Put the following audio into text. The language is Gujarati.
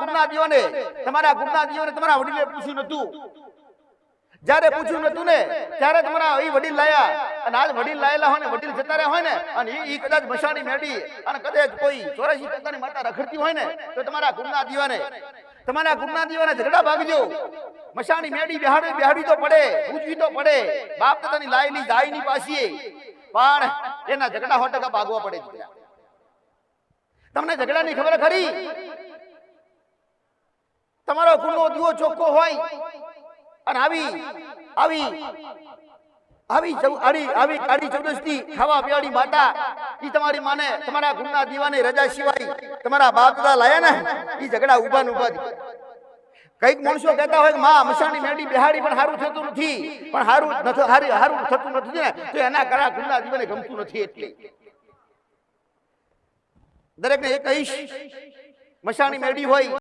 ગુરુના દીવાને તમારા દીવાને તમારા વડીલે પૂછ્યું નતું જ્યારે પૂછ્યું નતું ને, ત્યારે તમારા એ વડીલ લાયા. અને આજ વડીલ લાયેલા હોય ને, વડીલ જતા રહ્યા હોય ને, અને ઈ કદાચ મશાની મેડી અને કદાચ કોઈ ચોરાશી ટકાની માતા રખડતી હોય ને, તો તમારા ગુમના દીવાને તમારા ગુમના દીવાને ઝઘડા ભાગજો. મશાની મેડી બેહાડી બેહાડી તો પડે પૂજવી તો પડે. બાપ પોતાની લાયેલી ગાયની પાસીએ. પણ એના ઝઘડા સો ભાગવા પડે તમને ઝઘડાની ખબર ખરી? તમારો ગુણનો દીવો ચોખ્ખો હોય. અને આવી આવી આવી આડી, આવી કાળી ચૌદસની ખાવા પીવાડી માતા, ઈ તમારી માને, તમારા ગુણના દીવાની રજા સિવાય તમારા બાપ દાદા લાયા ને, ઈ ઝઘડા ઊભા ને કંઈક માણસો કહેતા હોય કે, માં મસાણી મેડી બેહાડી પણ સારું થતું નથી, પણ હારું નથી, હારી સારું થતું નથી ને, તો એના કરા ગુણના દીવાને ગમતું નથી એટલે. દરેકને એ કહીશ મસાણી મેડી હોય